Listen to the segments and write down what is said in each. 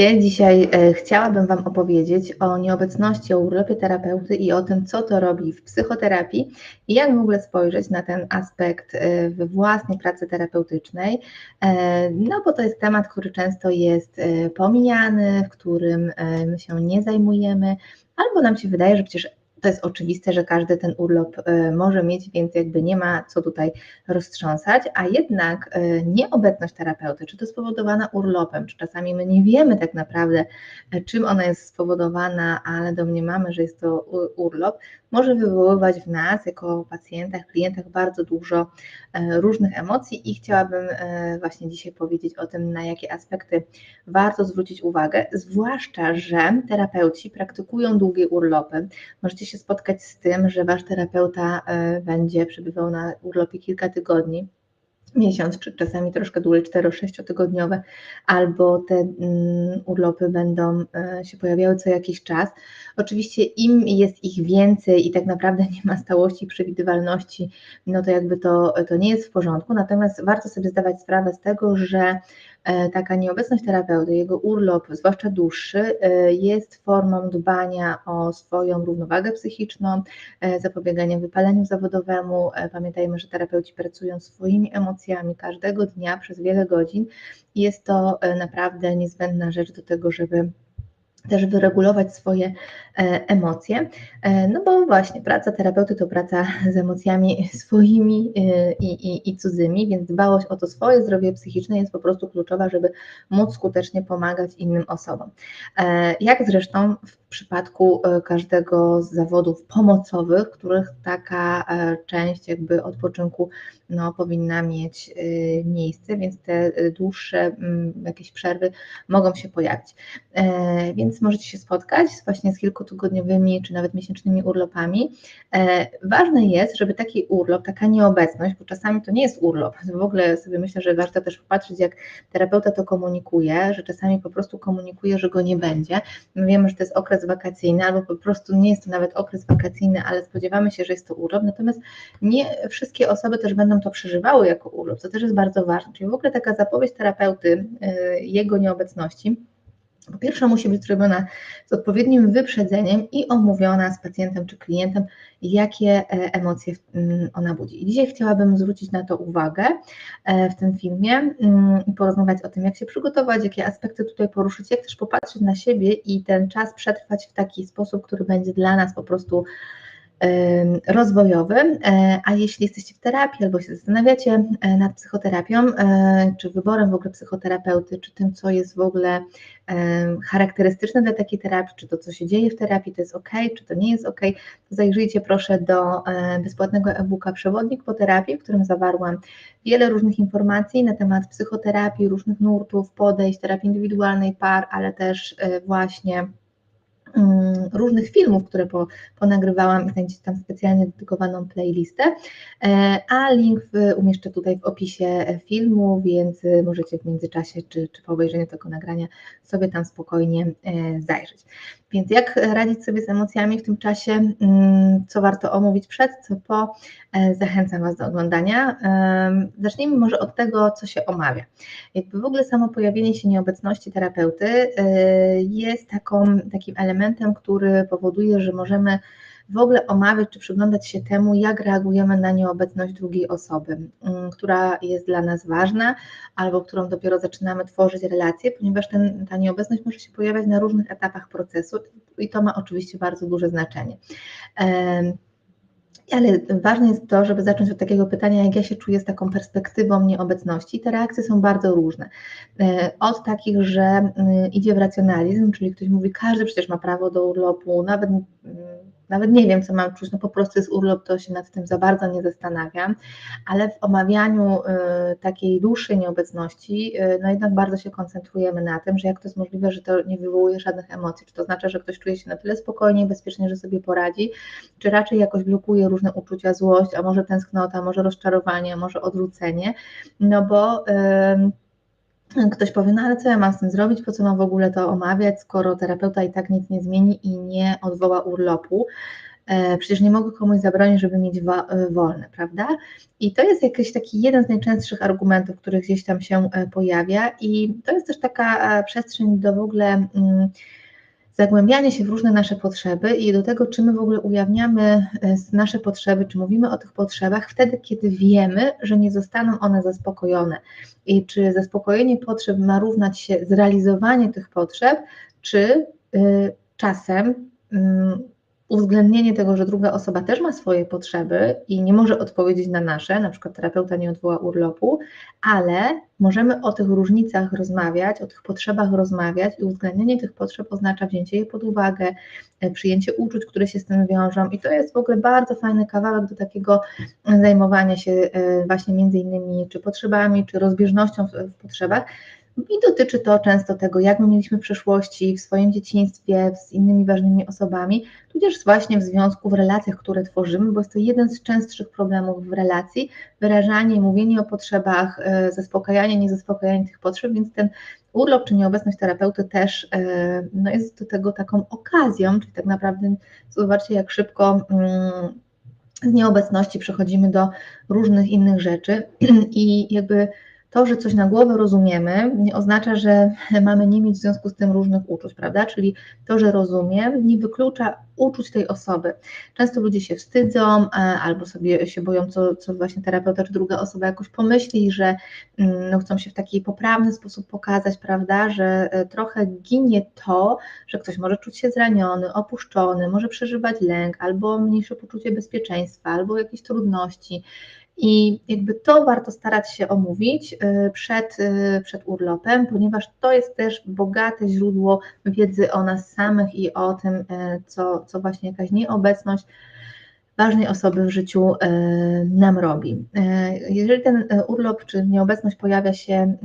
Ja dzisiaj e, chciałabym Wam opowiedzieć o nieobecności, o urlopie terapeuty i o tym, co to robi w psychoterapii i jak w ogóle spojrzeć na ten aspekt e, we własnej pracy terapeutycznej. E, no bo to jest temat, który często jest pomijany, w którym my się nie zajmujemy, albo nam się wydaje, że przecież to jest oczywiste, że każdy ten urlop e, może mieć, więc jakby nie ma co tutaj roztrząsać, a jednak e, nieobecność terapeuty, czy to spowodowana urlopem, czy czasami my nie wiemy tak naprawdę, e, czym ona jest spowodowana, ale domniemamy, że jest to urlop, może wywoływać w nas, jako pacjentach, klientach, bardzo dużo różnych emocji i chciałabym właśnie dzisiaj powiedzieć o tym, na jakie aspekty warto zwrócić uwagę, zwłaszcza, że terapeuci praktykują długie urlopy. Możecie się spotkać z tym, że wasz terapeuta e, będzie przebywał na urlopie kilka tygodni, miesiąc, czy czasami troszkę dłużej, 4-6 tygodniowe, albo te mm, urlopy będą e, się pojawiały co jakiś czas. Oczywiście im jest ich więcej i tak naprawdę nie ma stałości i przewidywalności, no to jakby to, to nie jest w porządku, natomiast warto sobie zdawać sprawę z tego, że taka nieobecność terapeuty, jego urlop, zwłaszcza dłuższy, e, jest formą dbania o swoją równowagę psychiczną, e, zapobiegania wypaleniu zawodowemu. Pamiętajmy, że terapeuci pracują swoimi emocjami każdego dnia przez wiele godzin i jest to naprawdę niezbędna rzecz do tego, żeby też wyregulować swoje e, emocje, e, no bo właśnie praca terapeuty to praca z emocjami swoimi e, i, i, i cudzymi, więc dbałość o to swoje zdrowie psychiczne jest po prostu kluczowa, żeby móc skutecznie pomagać innym osobom. Jak zresztą w przypadku każdego z zawodów pomocowych, których taka część jakby odpoczynku no, powinna mieć miejsce, więc te dłuższe mm, jakieś przerwy mogą się pojawić. Więc więc możecie się spotkać właśnie z kilkutygodniowymi czy nawet miesięcznymi urlopami. E, ważne jest, żeby taki urlop, taka nieobecność, bo czasami to nie jest urlop, w ogóle sobie myślę, że warto też popatrzeć, jak terapeuta to komunikuje, że czasami po prostu komunikuje, że go nie będzie. My wiemy, że to jest okres wakacyjny, albo po prostu nie jest to nawet okres wakacyjny, ale spodziewamy się, że jest to urlop, natomiast nie wszystkie osoby też będą to przeżywały jako urlop, co też jest bardzo ważne. Czyli w ogóle taka zapowiedź terapeuty, e, jego nieobecności, po pierwsze, musi być zrobiona z odpowiednim wyprzedzeniem i omówiona z pacjentem czy klientem, jakie e, emocje mm, ona budzi. I dzisiaj chciałabym zwrócić na to uwagę e, w tym filmie mm, i porozmawiać o tym, jak się przygotować, jakie aspekty tutaj poruszyć, jak też popatrzeć na siebie i ten czas przetrwać w taki sposób, który będzie dla nas po prostu rozwojowy, e, a jeśli jesteście w terapii albo się zastanawiacie e, nad psychoterapią, e, czy wyborem w ogóle psychoterapeuty, czy tym, co jest w ogóle charakterystyczne dla takiej terapii, czy to, co się dzieje w terapii, to jest ok, czy to nie jest ok, to zajrzyjcie proszę do bezpłatnego e-booka Przewodnik po terapii, w którym zawarłam wiele różnych informacji na temat psychoterapii, różnych nurtów, podejść, terapii indywidualnej, par, ale też właśnie różnych filmów, które po, ponagrywałam znajdziecie tam specjalnie dedykowaną playlistę, e, a link umieszczę tutaj w opisie filmu, więc możecie w międzyczasie czy, czy po obejrzeniu tego nagrania sobie tam spokojnie e, zajrzeć. Więc jak radzić sobie z emocjami w tym czasie, mm, co warto omówić przed, co po, e, zachęcam Was do oglądania. Zacznijmy może od tego, co się omawia. Jakby w ogóle samo pojawienie się nieobecności terapeuty e, jest taką, takim elementem, który powoduje, że możemy w ogóle omawiać czy przyglądać się temu, jak reagujemy na nieobecność drugiej osoby, mm, która jest dla nas ważna albo którą dopiero zaczynamy tworzyć relacje, ponieważ ten, ta nieobecność może się pojawiać na różnych etapach procesu i to ma oczywiście bardzo duże znaczenie. Ale ważne jest to, żeby zacząć od takiego pytania, jak ja się czuję z taką perspektywą nieobecności. Te reakcje są bardzo różne. E, od takich, że mm, idzie w racjonalizm, czyli ktoś mówi, każdy przecież ma prawo do urlopu, nawet mm, nawet nie wiem, co mam czuć, no po prostu jest urlop, to się nad tym za bardzo nie zastanawiam, ale w omawianiu y, takiej dłuższej nieobecności, y, no jednak bardzo się koncentrujemy na tym, że jak to jest możliwe, że to nie wywołuje żadnych emocji, czy to znaczy, że ktoś czuje się na tyle spokojnie, bezpiecznie, że sobie poradzi, czy raczej jakoś blokuje różne uczucia, złość, a może tęsknota, może rozczarowanie, może odrzucenie, no bo... Y, Ktoś powie, no ale co ja mam z tym zrobić, po co mam w ogóle to omawiać, skoro terapeuta i tak nic nie zmieni i nie odwoła urlopu. Przecież nie mogę komuś zabronić, żeby mieć wolne, prawda? I to jest jakiś taki jeden z najczęstszych argumentów, który gdzieś tam się pojawia, i to jest też taka przestrzeń do w ogóle mm, zagłębianie się w różne nasze potrzeby i do tego, czy my w ogóle ujawniamy e, nasze potrzeby, czy mówimy o tych potrzebach wtedy, kiedy wiemy, że nie zostaną one zaspokojone. I czy zaspokojenie potrzeb ma równać się zrealizowanie tych potrzeb, czy y, czasem y, uwzględnienie tego, że druga osoba też ma swoje potrzeby i nie może odpowiedzieć na nasze, na przykład terapeuta nie odwoła urlopu, ale możemy o tych różnicach rozmawiać, o tych potrzebach rozmawiać i uwzględnienie tych potrzeb oznacza wzięcie je pod uwagę, e, przyjęcie uczuć, które się z tym wiążą. I to jest w ogóle bardzo fajny kawałek do takiego zajmowania się e, właśnie między innymi czy potrzebami, czy rozbieżnością w potrzebach, i dotyczy to często tego, jak my mieliśmy w przeszłości, w swoim dzieciństwie, z innymi ważnymi osobami, tudzież właśnie w związku, w relacjach, które tworzymy, bo jest to jeden z częstszych problemów w relacji, wyrażanie, mówienie o potrzebach, e, zaspokajanie, niezaspokajanie tych potrzeb, więc ten urlop czy nieobecność terapeuty też e, no jest do tego taką okazją, czyli tak naprawdę zobaczcie, jak szybko mm, z nieobecności przechodzimy do różnych innych rzeczy. I jakby to, że coś na głowę rozumiemy, nie oznacza, że mamy nie mieć w związku z tym różnych uczuć, prawda? Czyli to, że rozumiem, nie wyklucza uczuć tej osoby. Często ludzie się wstydzą e, albo sobie się boją, co, co właśnie terapeuta czy druga osoba jakoś pomyśli, że mm, no, chcą się w taki poprawny sposób pokazać, prawda? Że e, trochę ginie to, że ktoś może czuć się zraniony, opuszczony, może przeżywać lęk albo mniejsze poczucie bezpieczeństwa, albo jakieś trudności. I jakby to warto starać się omówić y, przed, y, przed urlopem, ponieważ to jest też bogate źródło wiedzy o nas samych i o tym, y, co, co właśnie jakaś nieobecność ważnej osoby w życiu nam robi. Jeżeli ten urlop czy nieobecność pojawia się mm,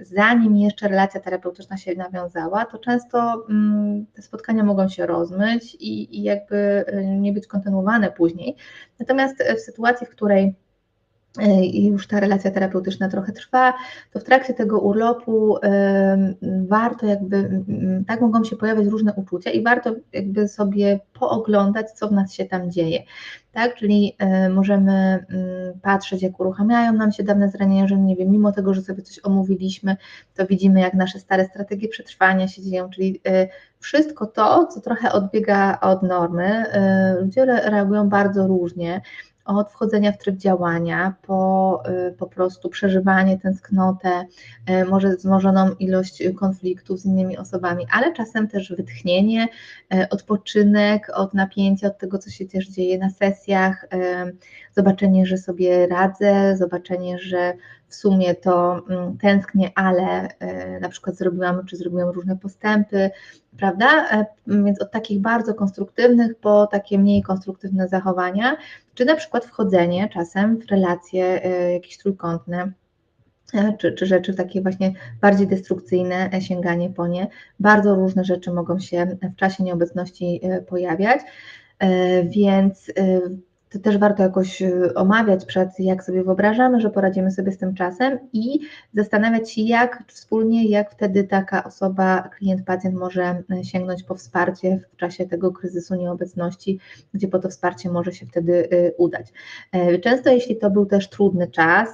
zanim jeszcze relacja terapeutyczna się nawiązała, to często mm, te spotkania mogą się rozmyć i, i jakby nie być kontynuowane później. Natomiast w sytuacji, w której i już ta relacja terapeutyczna trochę trwa, to w trakcie tego urlopu warto jakby, tak mogą się pojawiać różne uczucia i warto jakby sobie pooglądać, co w nas się tam dzieje. Tak, czyli możemy patrzeć, jak uruchamiają nam się dawne zranienia, że nie wiem, mimo tego, że sobie coś omówiliśmy, to widzimy, jak nasze stare strategie przetrwania się dzieją, czyli wszystko to, co trochę odbiega od normy. Ludzie reagują bardzo różnie. Od wchodzenia w tryb działania, po po prostu przeżywanie, tęsknotę, może wzmożoną ilość konfliktów z innymi osobami, ale czasem też wytchnienie, odpoczynek od napięcia, od tego, co się też dzieje na sesjach, zobaczenie, że sobie radzę, zobaczenie, że w sumie to mm, tęsknię, ale na przykład zrobiłam czy zrobiłam różne postępy, prawda? E, więc od takich bardzo konstruktywnych po takie mniej konstruktywne zachowania, czy na przykład wchodzenie czasem w relacje e, jakieś trójkątne, e, czy, czy rzeczy takie właśnie bardziej destrukcyjne, sięganie po nie. Bardzo różne rzeczy mogą się w czasie nieobecności pojawiać, więc to też warto jakoś y, omawiać przed, jak sobie wyobrażamy, że poradzimy sobie z tym czasem i zastanawiać się, jak wspólnie, jak wtedy taka osoba, klient, pacjent może y, sięgnąć po wsparcie w czasie tego kryzysu nieobecności, gdzie po to wsparcie może się wtedy y, udać. Często, jeśli to był też trudny czas,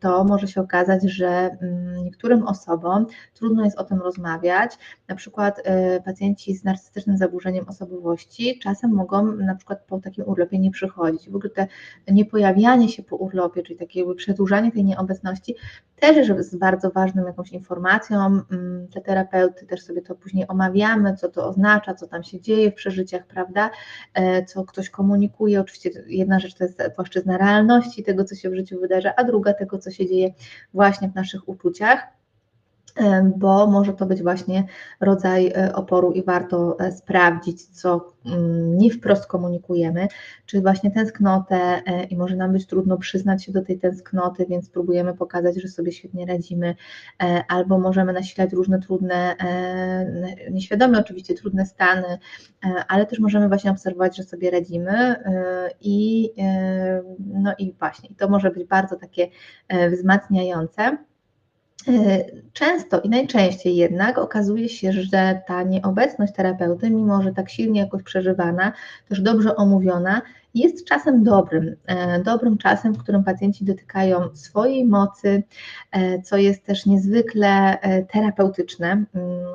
to może się okazać, że mm, niektórym osobom trudno jest o tym rozmawiać. Na przykład pacjenci z narcystycznym zaburzeniem osobowości czasem mogą na przykład po takim urlopie nie przychodzić. W ogóle te niepojawianie się po urlopie, czyli takie przedłużanie tej nieobecności, też jest bardzo ważną jakąś informacją mm, dla terapeuty, też sobie to później omawiamy, co to oznacza, co tam się dzieje w przeżyciach, prawda, e, co ktoś komunikuje. Oczywiście jedna rzecz to jest płaszczyzna realności tego, co się w życiu wydarza, a druga tego, co się dzieje właśnie w naszych uczuciach bo może to być właśnie rodzaj e, oporu i warto e, sprawdzić, co mm, nie wprost komunikujemy, czy właśnie tęsknotę e, i może nam być trudno przyznać się do tej tęsknoty, więc próbujemy pokazać, że sobie świetnie radzimy, albo możemy nasilać różne trudne, nieświadome oczywiście trudne stany, ale też możemy właśnie obserwować, że sobie radzimy i no i właśnie to może być bardzo takie wzmacniające. Często i najczęściej jednak okazuje się, że ta nieobecność terapeuty, mimo że tak silnie jakoś przeżywana, też dobrze omówiona, jest czasem dobrym, e, dobrym czasem, w którym pacjenci dotykają swojej mocy, e, co jest też niezwykle e, terapeutyczne,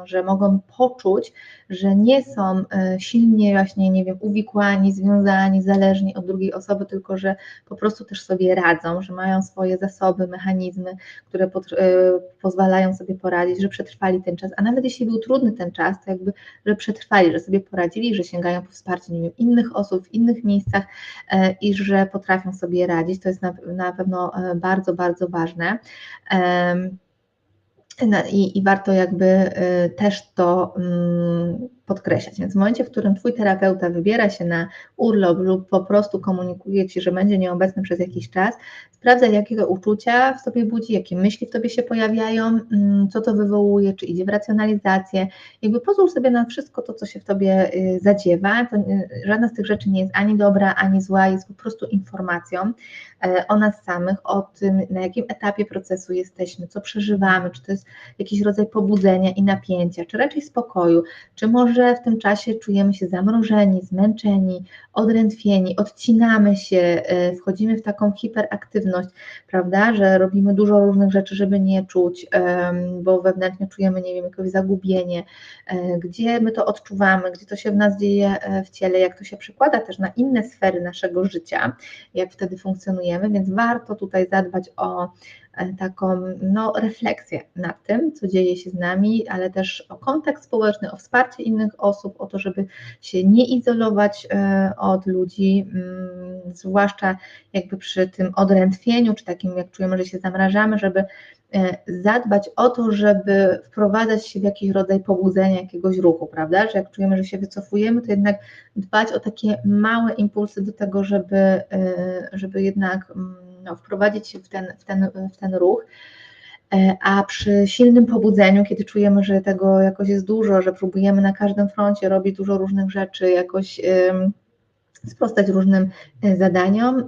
że mogą poczuć, że nie są silnie właśnie, nie wiem, uwikłani, związani, zależni od drugiej osoby, tylko że po prostu też sobie radzą, że mają swoje zasoby, mechanizmy, które pozwalają sobie poradzić, że przetrwali ten czas, a nawet jeśli był trudny ten czas, to jakby, że przetrwali, że sobie poradzili, że sięgają po wsparcie, nie wiem, innych osób w innych miejscach, E, i że potrafią sobie radzić. To jest na, na pewno e, bardzo, bardzo ważne. I, I, warto jakby e, też to mm, podkreślać. Więc w momencie, w którym Twój terapeuta wybiera się na urlop lub po prostu komunikuje Ci, że będzie nieobecny przez jakiś czas, sprawdzaj, jakiego uczucia w sobie budzi, jakie myśli w Tobie się pojawiają, mm, co to wywołuje, czy idzie w racjonalizację. Jakby pozwól sobie na wszystko to, co się w Tobie y, zadziewa. To, żadna z tych rzeczy nie jest ani dobra, ani zła, jest po prostu informacją e, o nas samych, o tym, na jakim etapie procesu jesteśmy, co przeżywamy, czy to jest jakiś rodzaj pobudzenia i napięcia, czy raczej spokoju, czy może że w tym czasie czujemy się zamrożeni, zmęczeni, odrętwieni, odcinamy się, e, wchodzimy w taką hiperaktywność, prawda, że robimy dużo różnych rzeczy, żeby nie czuć, bo wewnętrznie czujemy, nie wiem, jakieś zagubienie, e, gdzie my to odczuwamy, gdzie to się w nas dzieje e, w ciele, jak to się przekłada też na inne sfery naszego życia, jak wtedy funkcjonujemy, więc warto tutaj zadbać o taką no, refleksję nad tym, co dzieje się z nami, ale też o kontekst społeczny, o wsparcie innych osób, o to, żeby się nie izolować e, od ludzi, mm, zwłaszcza jakby przy tym odrętwieniu, czy takim jak czujemy, że się zamrażamy, żeby e, zadbać o to, żeby wprowadzać się w jakiś rodzaj pobudzenia jakiegoś ruchu, prawda? Że jak czujemy, że się wycofujemy, to jednak dbać o takie małe impulsy do tego, żeby, żeby jednak mm, no, wprowadzić się w ten, w, ten, w ten ruch. E, a przy silnym pobudzeniu, kiedy czujemy, że tego jakoś jest dużo, że próbujemy na każdym froncie robić dużo różnych rzeczy, jakoś sprostać różnym e, zadaniom,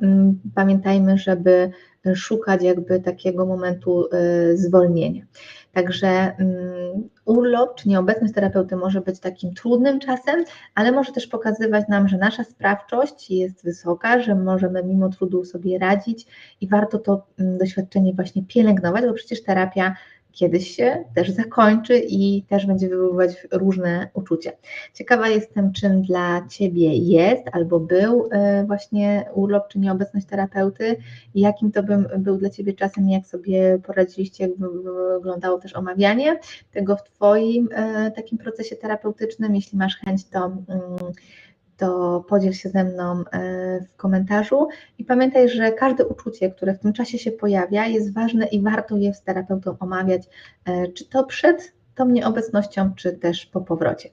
pamiętajmy, żeby szukać jakby takiego momentu e, zwolnienia. Także mm, urlop czy nieobecność terapeuty może być takim trudnym czasem, ale może też pokazywać nam, że nasza sprawczość jest wysoka, że możemy mimo trudu sobie radzić i warto to mm, doświadczenie właśnie pielęgnować, bo przecież terapia kiedyś się też zakończy i też będzie wywoływać różne uczucia. Ciekawa jestem, czym dla Ciebie jest albo był e, właśnie urlop czy nieobecność terapeuty i jakim to by, był dla Ciebie czasem, jak sobie poradziliście, jak wyglądało też omawianie tego w Twoim e, takim procesie terapeutycznym. Jeśli masz chęć, to mm, to podziel się ze mną e, w komentarzu. I pamiętaj, że każde uczucie, które w tym czasie się pojawia, jest ważne i warto je z terapeutą omawiać, e, czy to przed tą nieobecnością, czy też po powrocie.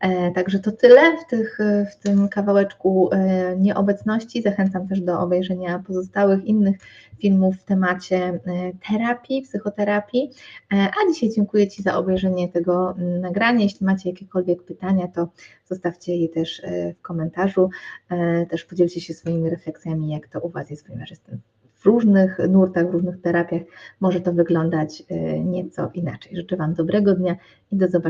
E, także to tyle w, tych, w tym kawałeczku nieobecności. Zachęcam też do obejrzenia pozostałych innych filmów w temacie terapii, psychoterapii. A dzisiaj dziękuję Ci za obejrzenie tego nagrania. Jeśli macie jakiekolwiek pytania, to zostawcie je też e, w komentarzu. E, też podzielcie się swoimi refleksjami, jak to u Was jest, ponieważ jestem w różnych nurtach, w różnych terapiach może to wyglądać e, nieco inaczej. Życzę Wam dobrego dnia i do zobaczenia.